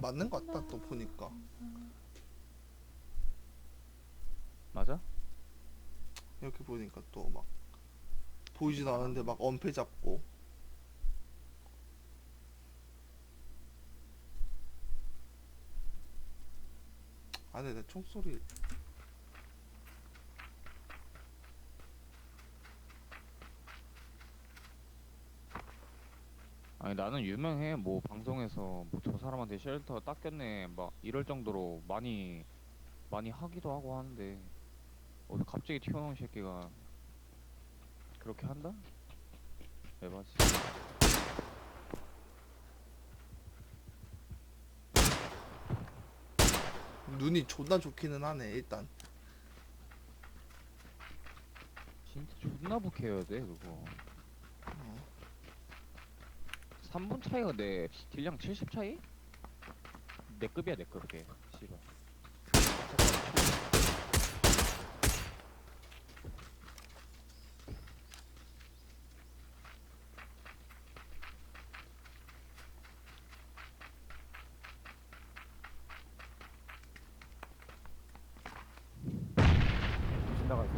맞는 것 같다 또 보니까 맞아? 이렇게 보니까 또 막 보이지도 않는데 막 엄폐 잡고 아네 내 총소리 아니 나는 유명해 뭐 방송에서 뭐 저 사람한테 쉘터 닦였네 막 이럴 정도로 많이 많이 하기도 하고 하는데 어디 갑자기 튀어나온 새끼가 그렇게 한다? 에바지 눈이 존나 좋기는 하네 일단 진짜 존나 북해야 돼 그거 어. 3분 차이가 내 딜량 70 차이? 내 급이야 내 급, 걔 씨발.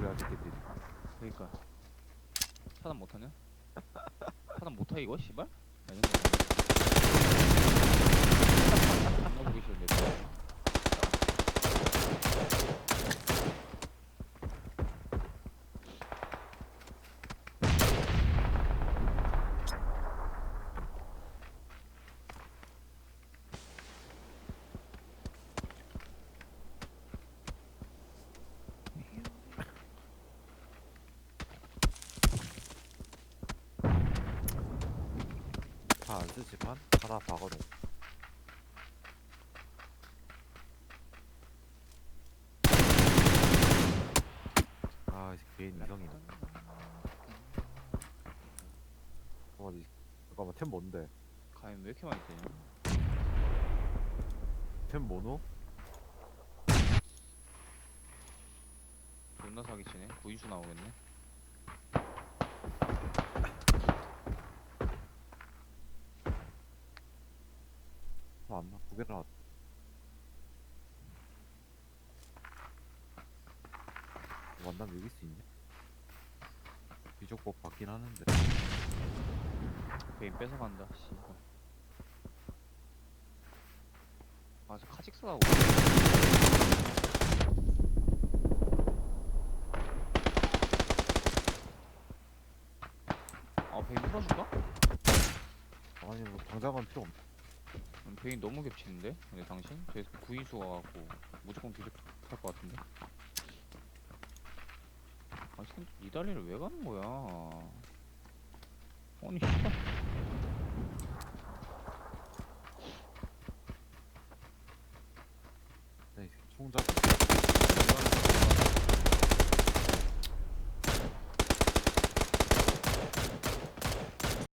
소리 하는 새끼들이 그니까. 차단 못하냐? 차단 못해 이거? 씨발? 아니 존나 보기 싫은데 이거. 다안 쓰지만 하나 박아놓 아 개인 이성이네. 어디 잠깐만 템 뭔데? 가임 왜 이렇게 많이 뜨냐? 템 뭐노? 존나 사기치네. 구인수 나오겠네 아, 안나. 두 개 나 왔 만나면 이길 수 있냐? 비족법 받긴 하는데. 베인 뺏어간다 씨발 아저 카직스 가고. 아 베인 풀어줄까? 아니 뭐 당장은 필요 음, 베인 너무 겹치는데? 근데 당신? 제 구인수 가 갖고 무조건 뒤집할 것 같은데? 아 선, 이달리를 왜 가는 거야 아니 씨발